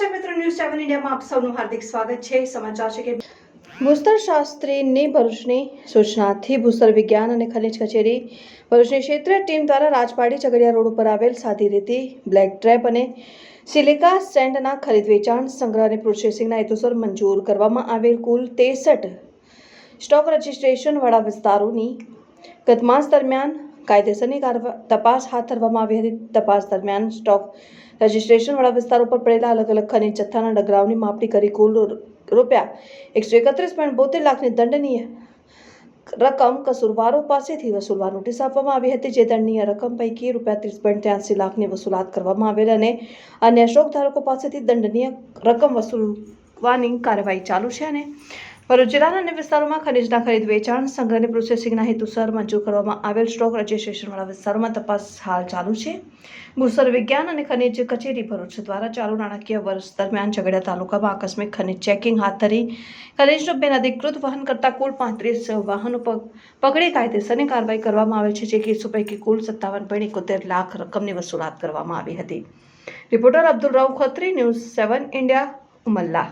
ઇન્ડિયામાં આપ સૌનું હાર્દિક સ્વાગત છે. સમાચાર છે કે ભૂસ્તર શાસ્ત્રીની ભરૂચની સૂચનાથી ભૂસ્તર વિજ્ઞાન અને ખનિજ કચેરી ભરૂચની ક્ષેત્રીય ટીમ દ્વારા રાજપાડી ઝઘડિયા રોડ ઉપર આવેલ સાદી રેતી, બ્લેક ટ્રેપ અને સિલિકા સેન્ડના ખરીદ વેચાણ સંગ્રહ અને પ્રોસેસિંગના હેતુસર મંજૂર કરવામાં આવેલ કુલ ત્રેસઠ સ્ટોક રજિસ્ટ્રેશન વાળા વિસ્તારોની ગત માસ દરમિયાન કાયદેસરની તપાસ હાથ ધરવામાં આવી હતી. તપાસ દરમિયાન સ્ટોક રજિસ્ટ્રેશનવાળા વિસ્તારો પર પડેલા અલગ અલગ ખનિજ જથ્થાના ડગરાઓની માપણી કરી કુલ રૂપિયા એકસો એકત્રીસ પોઈન્ટ બોતેર લાખની દંડનીય રકમ કસૂરવારો પાસેથી વસૂલવા નોટિસ આપવામાં આવી હતી, જે દંડનીય રકમ પૈકી રૂપિયા ત્રીસ પોઈન્ટ ત્યાંસી લાખની વસૂલાત કરવામાં આવેલ અને અન્ય અશોક ધારકો પાસેથી દંડનીય રકમ વસૂલવાની કાર્યવાહી ચાલુ છે અને ભરૂચ જિલ્લાના વિસ્તારોમાં ખનીજના ખરીદ વેચાણ સંગ્રહ અને પ્રોસેસિંગના હેતુસર મંજૂર કરવામાં આવેલ સ્ટોક રજિસ્ટ્રેશનવાળા વિસ્તારોમાં તપાસ હાલ ચાલુ છે. ભૂસર વિજ્ઞાન અને ખનીજ કચેરી ભરૂચ દ્વારા ચાલુ નાણાકીય વર્ષ દરમિયાન ઝઘડિયા તાલુકામાં આકસ્મિક ખનિજ ચેકિંગ હાથ ધરી ખનિજનું બિનઅધિકૃત વહન કરતા કુલ પાંત્રીસ વાહનો પકડી કાયદેસરની કાર્યવાહી કરવામાં આવે છે, જે કેસો પૈકી કુલ સત્તાવન પોઈન્ટ એકોતેર લાખ રકમની વસૂલાત કરવામાં આવી હતી. Reporter Abdul Rao Khatri, news seven India, Umalla.